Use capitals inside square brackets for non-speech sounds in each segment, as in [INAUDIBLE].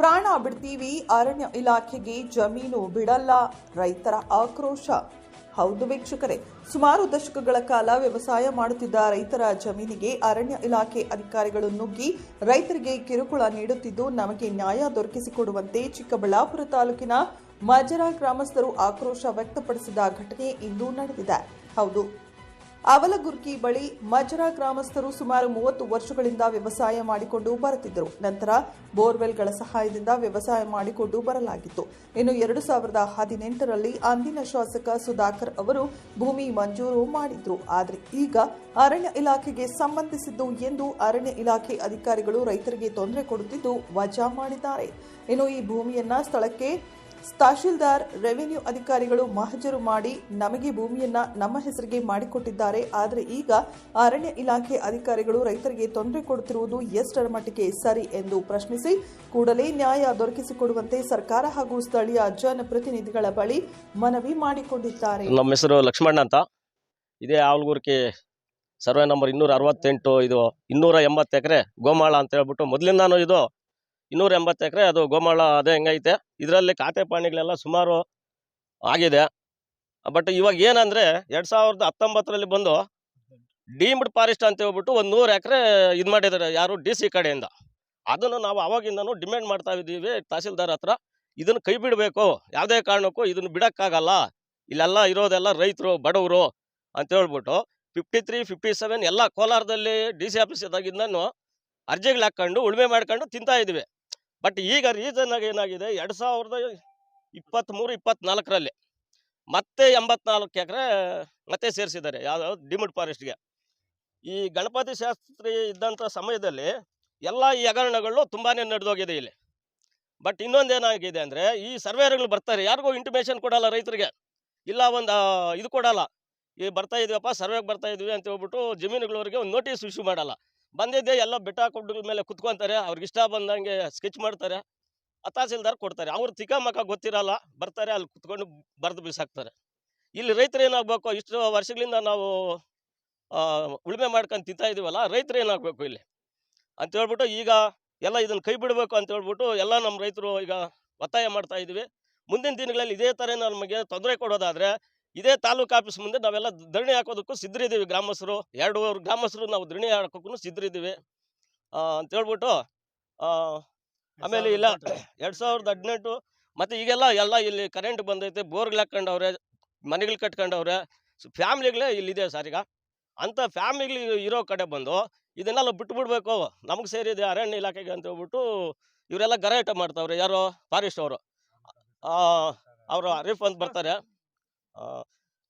ಪ್ರಾಣ ಬಿಡ್ತೀವಿ, ಅರಣ್ಯ ಇಲಾಖೆಗೆ ಜಮೀನು ಬಿಡಲ್ಲ, ರೈತರ ಆಕ್ರೋಶ. ಹೌದು ವೀಕ್ಷಕರೇ, ಸುಮಾರು ದಶಕಗಳ ಕಾಲ ವ್ಯವಸಾಯ ಮಾಡುತ್ತಿದ್ದ ರೈತರ ಜಮೀನಿಗೆ ಅರಣ್ಯ ಇಲಾಖೆ ಅಧಿಕಾರಿಗಳು ನುಗ್ಗಿ ರೈತರಿಗೆ ಕಿರುಕುಳ ನೀಡುತ್ತಿದ್ದು, ನಮಗೆ ನ್ಯಾಯ ದೊರಕಿಸಿಕೊಡುವಂತೆ ಚಿಕ್ಕಬಳ್ಳಾಪುರ ತಾಲೂಕಿನ ಮಜರ ಗ್ರಾಮಸ್ಥರು ಆಕ್ರೋಶ ವ್ಯಕ್ತಪಡಿಸಿದ ಘಟನೆ ಇಂದು ನಡೆದಿದೆ. ಹೌದು ಅವಲಗುರ್ಕಿ ಬಳಿ ಮಜರಾ ಗ್ರಾಮಸ್ಥರು ಸುಮಾರು ಮೂವತ್ತು ವರ್ಷಗಳಿಂದ ವ್ಯವಸಾಯ ಮಾಡಿಕೊಂಡು ಬರುತ್ತಿದ್ದರು. ನಂತರ ಬೋರ್ವೆಲ್ಗಳ ಸಹಾಯದಿಂದ ವ್ಯವಸಾಯ ಮಾಡಿಕೊಂಡು ಬರಲಾಗಿತ್ತು. ಇನ್ನು ಎರಡು ಸಾವಿರದ ಹದಿನೆಂಟರಲ್ಲಿ ಅಂದಿನ ಶಾಸಕ ಸುಧಾಕರ್ ಅವರು ಭೂಮಿ ಮಂಜೂರು ಮಾಡಿದ್ರು. ಆದರೆ ಈಗ ಅರಣ್ಯ ಇಲಾಖೆಗೆ ಸಂಬಂಧಿಸಿದ್ದು ಎಂದು ಅರಣ್ಯ ಇಲಾಖೆ ಅಧಿಕಾರಿಗಳು ರೈತರಿಗೆ ತೊಂದರೆ ಕೊಡುತ್ತಿದ್ದು ವಜಾ ಮಾಡಿದ್ದಾರೆ. ಇನ್ನು ಈ ಭೂಮಿಯನ್ನ ಸ್ಥಳಕ್ಕೆ ತಹಶೀಲ್ದಾರ್, ರೆವಿನ್ಯೂ ಅಧಿಕಾರಿಗಳು ಮಹಜರು ಮಾಡಿ ನಮಗೆ ಭೂಮಿಯನ್ನ ನಮ್ಮ ಹೆಸರಿಗೆ ಮಾಡಿಕೊಟ್ಟಿದ್ದಾರೆ. ಆದರೆ ಈಗ ಅರಣ್ಯ ಇಲಾಖೆ ಅಧಿಕಾರಿಗಳು ರೈತರಿಗೆ ತೊಂದರೆ ಕೊಡುತ್ತಿರುವುದು ಎಷ್ಟರ ಮಟ್ಟಿಗೆ ಸರಿ ಎಂದು ಪ್ರಶ್ನಿಸಿ ಕೂಡಲೇ ನ್ಯಾಯ ದೊರಕಿಸಿಕೊಡುವಂತೆ ಸರ್ಕಾರ ಹಾಗೂ ಸ್ಥಳೀಯ ಜನಪ್ರತಿನಿಧಿಗಳ ಬಳಿ ಮನವಿ ಮಾಡಿಕೊಂಡಿದ್ದಾರೆ. ನಮ್ಮ ಹೆಸರು ಲಕ್ಷ್ಮಣ್ಣ ಅಂತ. ಇದೇ ಕೆ ಸರ್ವೆ ನಂಬರ್ ಇನ್ನೂರ ಅರವತ್ತೆಂಟು ಇದು ಇನ್ನೂರ ಎಂಬತ್ತು ಎಕರೆ ಗೋಮಾಳ ಅಂತ ಹೇಳ್ಬಿಟ್ಟು ಮೊದಲಿಂದಾನು ಇದು ಇನ್ನೂರ ಎಂಬತ್ತು ಎಕರೆ, ಅದು ಗೋಮಾಳ, ಅದೇ ಹೆಂಗೈತೆ. ಇದರಲ್ಲಿ ಖಾತೆ ಪಾಣಿಗಳೆಲ್ಲ ಸುಮಾರು ಆಗಿದೆ. ಬಟ್ ಇವಾಗ ಏನಂದ್ರೆ, ಎರಡು ಸಾವಿರದ ಹತ್ತೊಂಬತ್ತರಲ್ಲಿ ಬಂದು ಡೀಮ್ಡ್ ಫಾರೆಸ್ಟ್ ಅಂತ ಹೇಳ್ಬಿಟ್ಟು ಒಂದು ನೂರು ಎಕರೆ ಇದು ಮಾಡಿದ್ದಾರೆ ಯಾರು ಡಿ ಸಿ ಕಡೆಯಿಂದ. ಅದನ್ನು ನಾವು ಅವಾಗಿಂದನೂ ಡಿಮ್ಯಾಂಡ್ ಮಾಡ್ತಾ ಇದ್ದೀವಿ ತಹಸೀಲ್ದಾರ್ ಹತ್ರ. ಇದನ್ನು ಕೈ ಬಿಡಬೇಕು. ಯಾವುದೇ ಕಾರಣಕ್ಕೂ ಇದನ್ನು ಬಿಡಕ್ಕಾಗಲ್ಲ. ಇಲ್ಲೆಲ್ಲ ಇರೋದೆಲ್ಲ ರೈತರು, ಬಡವರು ಅಂತ ಹೇಳ್ಬಿಟ್ಟು ಫಿಫ್ಟಿ ತ್ರೀ ಫಿಫ್ಟಿ ಸೆವೆನ್ ಎಲ್ಲ ಕೋಲಾರದಲ್ಲಿ ಡಿ ಸಿ ಆಫೀಸ್ ಇದ್ದಾಗಿಂದನೂ ಅರ್ಜಿಗಳು ಹಾಕ್ಕೊಂಡು, ಉಳುಮೆ ಮಾಡ್ಕೊಂಡು ತಿಂತಾ ಇದ್ವಿ ಬಟ್ ಈಗ ರೀಸನ್ ಏನಾಗಿದೆ? ಎರಡು ಸಾವಿರದ ಇಪ್ಪತ್ತ್ಮೂರು ಇಪ್ಪತ್ನಾಲ್ಕರಲ್ಲಿ ಮತ್ತೆ ಎಂಬತ್ನಾಲ್ಕು ಎಕರೆ ಮತ್ತೆ ಸೇರಿಸಿದ್ದಾರೆ. ಯಾವ ಡಿಮಿಡ್ ಫಾರೆಸ್ಟ್ಗೆ ಈ ಗಣಪತಿ ಶಾಸ್ತ್ರಿ ಇದ್ದಂಥ ಸಮಯದಲ್ಲಿ ಎಲ್ಲ ಈ ಹಗರಣಗಳು ತುಂಬಾ ನಡೆದೋಗಿದೆ ಇಲ್ಲಿ. ಬಟ್ ಇನ್ನೊಂದೇನಾಗಿದೆ ಅಂದರೆ, ಈ ಸರ್ವೇರ್ಗಳು ಬರ್ತಾರೆ. ಯಾರಿಗೂ ಇಂಟಿಮೇಷನ್ ಕೊಡಲ್ಲ ರೈತರಿಗೆ. ಇಲ್ಲ ಒಂದು ಇದು ಕೊಡಲ್ಲ. ಈ ಬರ್ತಾ ಇದೀವಪ್ಪ, ಸರ್ವೆಗೆ ಬರ್ತಾ ಇದ್ವಿ ಅಂತ ಹೇಳ್ಬಿಟ್ಟು ಜಮೀನುಗಳವರಿಗೆ ಒಂದು ನೋಟಿಸ್ ಇಶ್ಯೂ ಮಾಡಲ್ಲ. ಬಂದಿದ್ದೆ, ಎಲ್ಲ ಬೆಟ್ಟ ಕೊಟ್ಟ ಮೇಲೆ ಕುತ್ಕೊಂತಾರೆ, ಅವ್ರಿಗೆ ಇಷ್ಟ ಬಂದಂಗೆ ಸ್ಕೆಚ್ ಮಾಡ್ತಾರೆ ತಹಸೀಲ್ದಾರ್ ಕೊಡ್ತಾರೆ. ಅವ್ರು ತಿಕ್ಕ ಮಕ್ಕ ಗೊತ್ತಿರಲ್ಲ, ಬರ್ತಾರೆ, ಅಲ್ಲಿ ಕುತ್ಕೊಂಡು ಬರೆದು ಬಿಸಾಕ್ತಾರೆ. ಇಲ್ಲಿ ರೈತರು ಏನಾಗಬೇಕು, ಇಷ್ಟು ವರ್ಷಗಳಿಂದ ನಾವು ಉಳುಮೆ ಮಾಡ್ಕೊಂಡು ತಿಂತಾ ಇದೀವಲ್ಲ, ರೈತರು ಏನಾಗಬೇಕು ಇಲ್ಲಿ? ಅಂತ ಹೇಳ್ಬಿಟ್ಟು ಈಗ ಎಲ್ಲ ಇದನ್ನು ಕೈ ಬಿಡಬೇಕು ಅಂತ ಹೇಳ್ಬಿಟ್ಟು ಎಲ್ಲ ನಮ್ಮ ರೈತರು ಈಗ ಒತ್ತಾಯ ಮಾಡ್ತಾ ಇದೀವಿ. ಮುಂದಿನ ದಿನಗಳಲ್ಲಿ ಇದೇ ಥರ ನಮಗೆ ತೊಂದರೆ ಕೊಡೋದಾದ್ರೆ ಇದೇ ತಾಲೂಕು ಆಫೀಸ್ ಮುಂದೆ ನಾವೆಲ್ಲ ಧರಣಿ ಹಾಕೋದಕ್ಕೂ ಸಿದ್ಧರಿದ್ದೀವಿ ಗ್ರಾಮಸ್ಥರು ಎರಡು ಗ್ರಾಮಸ್ಥರು ನಾವು ಧರಣಿ ಹಾಕೋಕ್ಕೂ ಸಿದ್ಧರಿದ್ದೀವಿ ಅಂತ ಹೇಳ್ಬಿಟ್ಟು ಆಮೇಲೆ ಇಲ್ಲ [CLEARS THROAT] ಎರಡು ಸಾವಿರದ ಹದಿನೆಂಟು. ಮತ್ತು ಈಗೆಲ್ಲ ಎಲ್ಲ ಇಲ್ಲಿ ಕರೆಂಟ್ ಬಂದೈತೆ. ಬೋರ್ಗಳು ಹಾಕ್ಕೊಂಡವ್ರೆ ಮನೆಗಳು ಕಟ್ಕೊಂಡವ್ರೆ ಫ್ಯಾಮ್ಲಿಗಳೇ ಇಲ್ಲಿದೆ ಸರ್ ಈಗ. ಅಂಥ ಫ್ಯಾಮಿಲಿ ಇರೋ ಕಡೆ ಬಂದು ಇದನ್ನೆಲ್ಲ ಬಿಟ್ಬಿಡ್ಬೇಕು. ಬಿಡಬೇಕು ನಮಗೆ ಸೇರಿದೆ ಅರಣ್ಯ ಇಲಾಖೆಗೆ ಅಂತ ಹೇಳ್ಬಿಟ್ಟು ಇವರೆಲ್ಲ ಗಲಾಟೆ ಮಾಡ್ತಾವ್ರೆ. ಯಾರು ಫಾರೆಸ್ಟ್ ಅವರು. ಅವರು ಅರೀಫ್ ಅಂತ ಬರ್ತಾರೆ.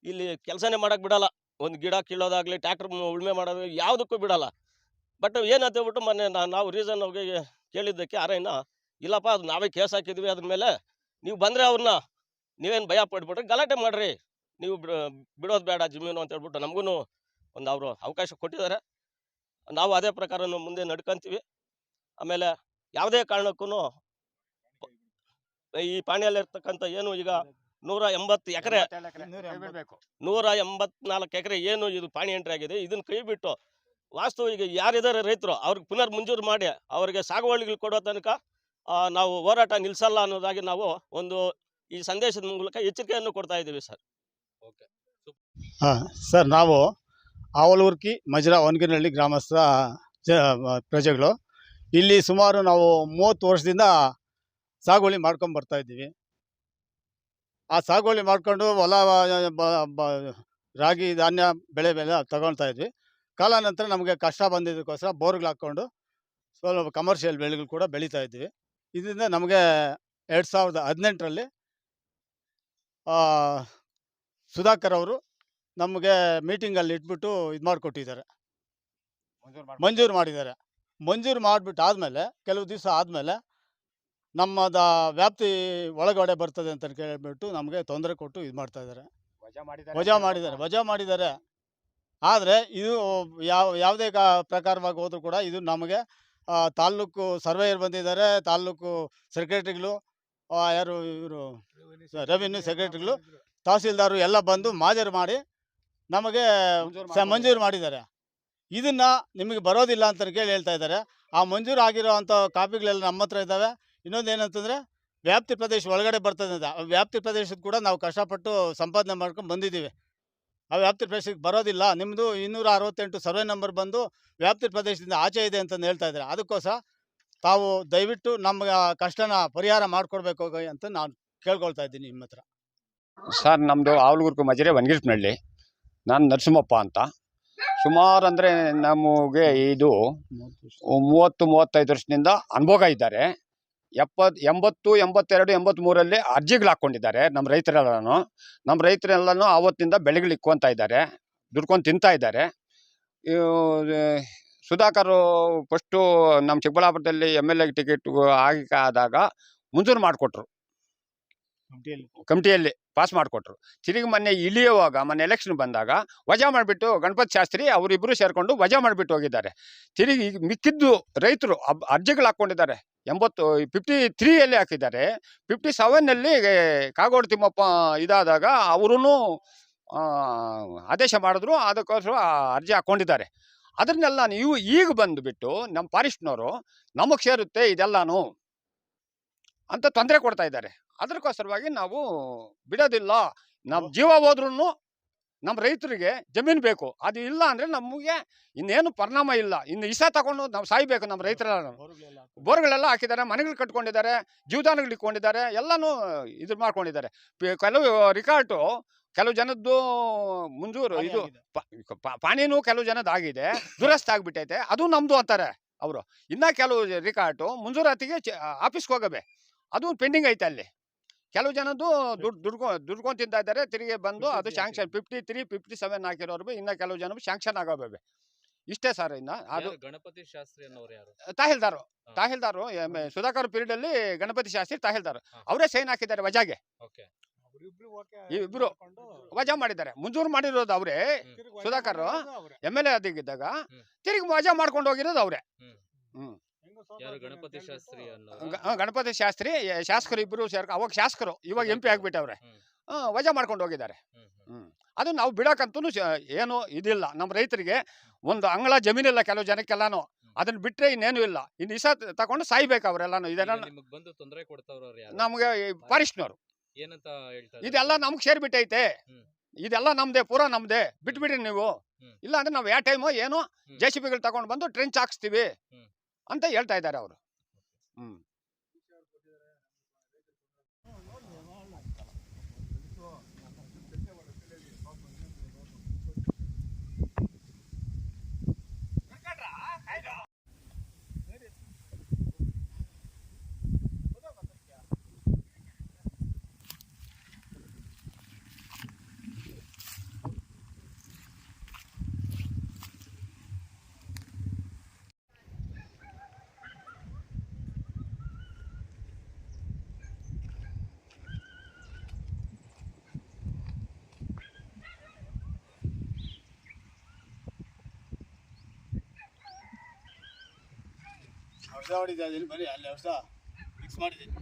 ಇಲ್ಲಿ ಕೆಲಸನೇ ಮಾಡೋಕ್ಕೆ ಬಿಡಲ್ಲ. ಒಂದು ಗಿಡ ಕೀಳೋದಾಗಲಿ ಟ್ಯಾಕ್ಟ್ರ್ ಉಳುಮೆ ಮಾಡೋದು ಯಾವುದಕ್ಕೂ ಬಿಡಲ್ಲ. ಬಟ್ ಏನಂತ ಹೇಳ್ಬಿಟ್ಟು ಮೊನ್ನೆ ನಾವು ರೀಸನ್ ಹೋಗಿ ಕೇಳಿದ್ದಕ್ಕೆ ಅರಣ್ಯ ಇಲ್ಲಪ್ಪ, ಅದು ನಾವೇ ಕೇಸ್ ಹಾಕಿದ್ವಿ ಅದ್ರ ಮೇಲೆ, ನೀವು ಬಂದರೆ ಅವ್ರನ್ನ, ನೀವೇನು ಭಯ ಪಡ್ಬಿಟ್ರೆ ಗಲಾಟೆ ಮಾಡಿರಿ. ನೀವು ಬಿಡ- ಬಿಡೋದು ಬೇಡ ಜಮೀನು ಅಂತ ಹೇಳ್ಬಿಟ್ಟು ನಮಗೂ ಒಂದು ಅವರು ಅವಕಾಶ ಕೊಟ್ಟಿದ್ದಾರೆ. ನಾವು ಅದೇ ಪ್ರಕಾರ ಮುಂದೆ ನಡ್ಕೊಂತೀವಿ. ಆಮೇಲೆ ಯಾವುದೇ ಕಾರಣಕ್ಕೂ ಈ ಪಾಣಿಯಲ್ಲಿರ್ತಕ್ಕಂಥ ಏನು ಈಗ ನೂರ ಎಂಬತ್ತು ಎಕರೆ. ನೂರ ಎಂಬತ್ನಾಲ್ಕು ಎಕರೆ ಏನು ಇದು ಪಾಣಿ ಎಂಟ್ರಿ ಆಗಿದೆ. ಇದನ್ನ ಕೈ ಬಿಟ್ಟು ವಾಸ್ತು ಈಗ ಯಾರಿದ್ದಾರೆ ರೈತರು ಅವ್ರಿಗೆ ಪುನರ್ ಮಂಜೂರು ಮಾಡಿ ಅವರಿಗೆ ಸಾಗುವಳಿಗಳು ಕೊಡೋ ತನಕ ನಾವು ಹೋರಾಟ ನಿಲ್ಲಿಸಲ್ಲ ಅನ್ನೋದಾಗಿ ನಾವು ಒಂದು ಈ ಸಂದೇಶದ ಮೂಲಕ ಎಚ್ಚರಿಕೆಯನ್ನು ಕೊಡ್ತಾ ಇದ್ದೀವಿ ಸರ್. ಹಾಂ ಸರ್ ನಾವು ಆವಲೂರ್ಕಿ ಮಜ್ರಾ ಒನಗಿನಹಳ್ಳಿ ಗ್ರಾಮಸ್ಥ ಜ ಪ್ರಜೆಗಳು. ಇಲ್ಲಿ ಸುಮಾರು ನಾವು ಮೂವತ್ತು ವರ್ಷದಿಂದ ಸಾಗುವಳಿ ಮಾಡ್ಕೊಂಡು ಬರ್ತಾ ಇದ್ದೀವಿ. ಆ ಸಾಗುವಳಿ ಮಾಡಿಕೊಂಡು ಹೊಲ ರಾಗಿ ಧಾನ್ಯ ಬೆಳೆ ಬೆಲೆ ತಗೊಳ್ತಾ ಇದ್ವಿ. ಕಾಲಾನಂತರ ನಮಗೆ ಕಷ್ಟ ಬಂದಿದ್ದಕ್ಕೋಸ್ಕರ ಬೋರ್ಗಳು ಹಾಕ್ಕೊಂಡು ಸ್ವಲ್ಪ ಕಮರ್ಷಿಯಲ್ ಬೆಳೆಗಳು ಕೂಡ ಬೆಳೀತಾ ಇದ್ವಿ. ಇದರಿಂದ ನಮಗೆ ಎರಡು ಸಾವಿರದ ಹದಿನೆಂಟರಲ್ಲಿ ಸುಧಾಕರ್ ಅವರು ನಮಗೆ ಮೀಟಿಂಗಲ್ಲಿ ಇಟ್ಬಿಟ್ಟು ಇದು ಮಾಡಿಕೊಟ್ಟಿದ್ದಾರೆ. ಮಂಜೂರು ಮಾಡಿದ್ದಾರೆ. ಮಂಜೂರು ಮಾಡಿಬಿಟ್ಟು ಆದಮೇಲೆ ಕೆಲವು ದಿವಸ ಆದಮೇಲೆ ನಮ್ಮದ ವ್ಯಾಪ್ತಿ ಒಳಗಡೆ ಬರ್ತದೆ ಅಂತ ಕೇಳಿಬಿಟ್ಟು ನಮಗೆ ತೊಂದರೆ ಕೊಟ್ಟು ಇದು ಮಾಡ್ತಾ ಇದ್ದಾರೆ ವಜಾ ಮಾಡಿದ್ದಾರೆ ವಜಾ ಮಾಡಿದ್ದಾರೆ ಆದರೆ ಇದು ಯಾವ ಯಾವುದೇ ಕಾ ಪ್ರಕಾರವಾಗಿ ಹೋದರೂ ಕೂಡ ಇದು ನಮಗೆ ತಾಲೂಕು ತಾಲ್ಲೂಕು ಸರ್ವೇಯರ್ ಬಂದಿದ್ದಾರೆ ತಾಲ್ಲೂಕು ಸೆಕ್ರೆಟ್ರಿಗಳು ಯಾರು ಇವರು? ರೆವಿನ್ಯೂ ಸೆಕ್ರೆಟ್ರಿಗಳು ತಹಸೀಲ್ದಾರು ಎಲ್ಲ ಬಂದು ಮಾಜರು ಮಾಡಿ ನಮಗೆ ಮಂಜೂರು ಮಾಡಿದ್ದಾರೆ. ಇದನ್ನು ನಿಮಗೆ ಬರೋದಿಲ್ಲ ಅಂತ ಕೇಳಿ ಹೇಳ್ತಾ ಇದ್ದಾರೆ. ಆ ಮಂಜೂರು ಆಗಿರೋ ಅಂಥ ಕಾಪಿಗಳೆಲ್ಲ ನಮ್ಮ ಹತ್ರ ಇದ್ದಾವೆ. ಇನ್ನೊಂದು ಏನಂತಂದರೆ ವ್ಯಾಪ್ತಿ ಪ್ರದೇಶ ಒಳಗಡೆ ಬರ್ತದೆ ಅಂತ. ಆ ವ್ಯಾಪ್ತಿ ಪ್ರದೇಶದ ಕೂಡ ನಾವು ಕಷ್ಟಪಟ್ಟು ಸಂಪಾದನೆ ಮಾಡ್ಕೊಂಡು ಬಂದಿದ್ದೀವಿ. ಆ ವ್ಯಾಪ್ತಿ ಪ್ರದೇಶಕ್ಕೆ ಬರೋದಿಲ್ಲ. ನಿಮ್ಮದು ಇನ್ನೂರ ಅರವತ್ತೆಂಟು ಸರ್ವೆ ನಂಬರ್ ಬಂದು ವ್ಯಾಪ್ತಿ ಪ್ರದೇಶದಿಂದ ಆಚೆ ಇದೆ ಅಂತಂದು ಹೇಳ್ತಾ ಇದ್ದಾರೆ. ಅದಕ್ಕೋಸ್ಕರ ತಾವು ದಯವಿಟ್ಟು ನಮ್ಗೆ ಆ ಕಷ್ಟನ ಪರಿಹಾರ ಮಾಡಿಕೊಡ್ಬೇಕು ಅಂತ ನಾನು ಕೇಳ್ಕೊಳ್ತಾ ಇದ್ದೀನಿ ನಿಮ್ಮ ಹತ್ರ. ಸರ್ ನಮ್ಮದು ಆವಲಗುರ್ಕು ಮಜರೆ ವನಗಿರಿನಹಳ್ಳಿ ನಾನು ನರಸಿಂಹಪ್ಪ ಅಂತ. ಸುಮಾರು ಅಂದರೆ ನಮಗೆ ಇದು ಮೂವತ್ತು ಮೂವತ್ತೈದು ವರ್ಷದಿಂದ ಅನುಭೋಗ ಇದ್ದಾರೆ. ಎಪ್ಪತ್ ಎಂಬತ್ತು ಎಂಬತ್ತೆರಡು ಎಂಬತ್ತ್ಮೂರಲ್ಲಿ ಅರ್ಜಿಗಳು ಹಾಕ್ಕೊಂಡಿದ್ದಾರೆ ನಮ್ಮ ರೈತರೆಲ್ಲನೂ. ನಮ್ಮ ರೈತರೆಲ್ಲನೂ ಆವತ್ತಿಂದ ಬೆಳೆಗಳು ಇಕ್ಕೊಂತ ಇದ್ದಾರೆ ದುಡ್ಕೊಂಡು ತಿಂತಾ ಇದ್ದಾರೆ. ಸುಧಾಕರ್ ಫಸ್ಟು ನಮ್ಮ ಚಿಕ್ಕಬಳ್ಳಾಪುರದಲ್ಲಿ ಎಂ ಎಲ್ ಎ ಟಿಕೆಟ್ ಆಗಿ ಆದಾಗ ಮಂಜೂರು ಮಾಡಿಕೊಟ್ರು. ಕಮಿಟಿಯಲ್ಲಿ. ಪಾಸ್ ಮಾಡಿಕೊಟ್ರು. ತಿರುಗಿ ಮೊನ್ನೆ ಇಳಿಯುವಾಗ ಮೊನ್ನೆ ಎಲೆಕ್ಷನ್ ಬಂದಾಗ ವಜಾ ಮಾಡಿಬಿಟ್ಟು ಗಣಪತಿ ಶಾಸ್ತ್ರಿ ಅವರಿಬ್ಬರು ಸೇರಿಕೊಂಡು ವಜಾ ಮಾಡಿಬಿಟ್ಟು ಹೋಗಿದ್ದಾರೆ. ತಿರುಗಿ ಈಗ ಮಿಕ್ಕಿದ್ದು ರೈತರು ಅರ್ಜಿಗಳು ಹಾಕ್ಕೊಂಡಿದ್ದಾರೆ ಎಂಬತ್ತು ಫಿಫ್ಟಿ ತ್ರೀಯಲ್ಲಿ ಹಾಕಿದ್ದಾರೆ. ಫಿಫ್ಟಿ ಸೆವೆನ್ನಲ್ಲಿ ಕಾಗೋಡು ತಿಮ್ಮಪ್ಪ ಇದಾದಾಗ ಅವರೂ ಆದೇಶ ಮಾಡಿದ್ರು. ಅದಕ್ಕೋಸ್ಕರ ಅರ್ಜಿ ಹಾಕ್ಕೊಂಡಿದ್ದಾರೆ. ಅದನ್ನೆಲ್ಲ ನೀವು ಈಗ ಬಂದುಬಿಟ್ಟು ನಮ್ಮ ಫಾರೆಸ್ಟ್ನವರು ನಮಗೆ ಸೇರುತ್ತೆ ಇದೆಲ್ಲಾನು ಅಂತ ತೊಂದರೆ ಕೊಡ್ತಾ ಇದ್ದಾರೆ. ಅದಕ್ಕೋಸ್ಕರವಾಗಿ ನಾವು ಬಿಡೋದಿಲ್ಲ. ನಮ್ಮ ಜೀವ ಹೋದ್ರೂ ನಮ್ಮ ರೈತರಿಗೆ ಜಮೀನು ಬೇಕು. ಅದು ಇಲ್ಲ ಅಂದರೆ ನಮಗೆ ಇನ್ನೇನು ಪರಿಣಾಮ ಇಲ್ಲ. ಇನ್ನು ಇಸ ತಗೊಂಡು ನಾವು ಸಾಯ್ಬೇಕು ನಮ್ಮ ರೈತರೆಲ್ಲ. ಬೋರ್ಗಳೆಲ್ಲ ಹಾಕಿದ್ದಾರೆ ಮನೆಗಳು ಕಟ್ಕೊಂಡಿದ್ದಾರೆ ಜೀವದಾನಗಳು ಇಟ್ಕೊಂಡಿದ್ದಾರೆ ಎಲ್ಲನೂ ಇದು ಮಾಡ್ಕೊಂಡಿದ್ದಾರೆ. ಕೆಲವು ರಿಕಾರ್ಟು ಕೆಲವು ಜನದ್ದು ಮುಂಜೂರು ಇದು ಪ- ಪ- ಪಾಣಿನೂ ಕೆಲವು ಜನದಾಗಿದೆ ಆಗಿದೆ ದುರಸ್ತಿ ಆಗ್ಬಿಟ್ಟೈತೆ. ಅದು ನಮ್ಮದು ಅಂತಾರೆ ಅವರು. ಇನ್ನ ಕೆಲವು ರಿಕಾರ್ಟು ಮುಂಜೂರಾತಿಗೆ ಆಫೀಸ್ಗೆ ಹೋಗಬೇ. ಅದು ಪೆಂಡಿಂಗ್ ಐತೆ ಅಲ್ಲಿ. ಕೆಲವು ಜನದ್ದು ದುಡ್ಡು ದುಡ್ಕೊ ದುಡ್ಕೊಂಡು ತಿಂತಾ ಇದ್ದಾರೆ ತಿರುಗಿ ಬಂದು ಅದು 53 sanction fifty three fifty seven ಹಾಕಿರೋರು ಇನ್ನ ಕೆಲವು ಜನ ಶಾಂಕ್ಷನ್ ಆಗೋಬೇವೆ ಇಷ್ಟೇ ಸರ್ ಇನ್ನ. ಅದು ಗಣಪತಿ ಶಾಸ್ತ್ರಿ ತಾಹಿಲ್ದಾರು. ತಾಹಿಲ್ದಾರು ಎಂ ಎ ಸುಧಾಕರ್ ಪೀರಿಯಡ್ ಅಲ್ಲಿ ಗಣಪತಿ ಶಾಸ್ತ್ರಿ ತಹಿಲ್ದಾರು. ಅವರೇ ಸೈನ್ ಹಾಕಿದ್ದಾರೆ ವಜಾಗೆ. ಓಕೆ. ಇಬ್ರು ವಜಾ ಮಾಡಿದ್ದಾರೆ. ಮುಂಜೂರು ಮಾಡಿರೋದು ಅವರೇ ಸುಧಾಕರ್ ಎಂ ಎಲ್ ಎ ಆಗಿದ್ದಾಗ ಹ್ಮ್. ತಿರುಗಿ ವಜಾ ಮಾಡ್ಕೊಂಡು ಹೋಗಿರೋದು ಅವರೇ. ಹ್ಮ್. ಗಣಪತಿ ಶಾಸ್ತ್ರಿ ಗಣಪತಿ ಶಾಸ್ತ್ರಿ ಶಾಸಕರು ಇಬ್ಬರು ಸೇರ್ಕ ಅವಾಗ ಶಾಸಕರು ಇವಾಗ ಎಂ ಪಿ ಆಗ್ಬಿಟ್ಟವ್ರೆ. ವಜಾ ಮಾಡ್ಕೊಂಡು ಹೋಗಿದ್ದಾರೆ. ಹ್ಞೂ ಅದು ನಾವು ಬಿಡಕಂತೂ ಏನು ಇದಿಲ್ಲ. ನಮ್ಮ ರೈತರಿಗೆ ಒಂದು ಅಂಗಳ ಜಮೀನಿಲ್ಲ ಕೆಲವು ಜನಕ್ಕೆಲ್ಲಾನು. ಅದನ್ನ ಬಿಟ್ರೆ ಇನ್ನೇನು ಇಲ್ಲ. ಇನ್ನು ಇಸ ತಗೊಂಡು ಸಾಯ್ಬೇಕು ಅವರೆಲ್ಲಾನು. ಇದೆಲ್ಲ ಬಂದು ತೊಂದರೆ ಕೊಡ್ತಾವ್ರ ನಮ್ಗೆ ಫಾರೆಸ್ಟ್ನವರು ಏನಂತ? ಇದೆಲ್ಲ ನಮ್ಗೆ ಸೇರ್ಬಿಟ್ಟೈತೆ. ಇದೆಲ್ಲ ನಮ್ದೇ ಪೂರಾ ನಮ್ದೇ. ಬಿಟ್ಬಿಡ್ರಿ ನೀವು. ಇಲ್ಲ ಅಂದ್ರೆ ನಾವು ಯಾವ ಟೈಮು ಏನು. ಜೆ ಸಿ ಬಿಗಳು ತಗೊಂಡು ಬಂದು ಟ್ರೆಂಚ್ ಹಾಕ್ಸ್ತೀವಿ. ಅಂತ ಹೇಳ್ತಾ ಇದ್ದಾರೆ ಅವರು. ಹ್ಮ್. ಔಷಧ ಹೊಡಿತಾ ಬರೀ ಅಲ್ಲಿ ಹೊಸ ಮಿಕ್ಸ್ ಮಾಡಿದ್ದೀನಿ.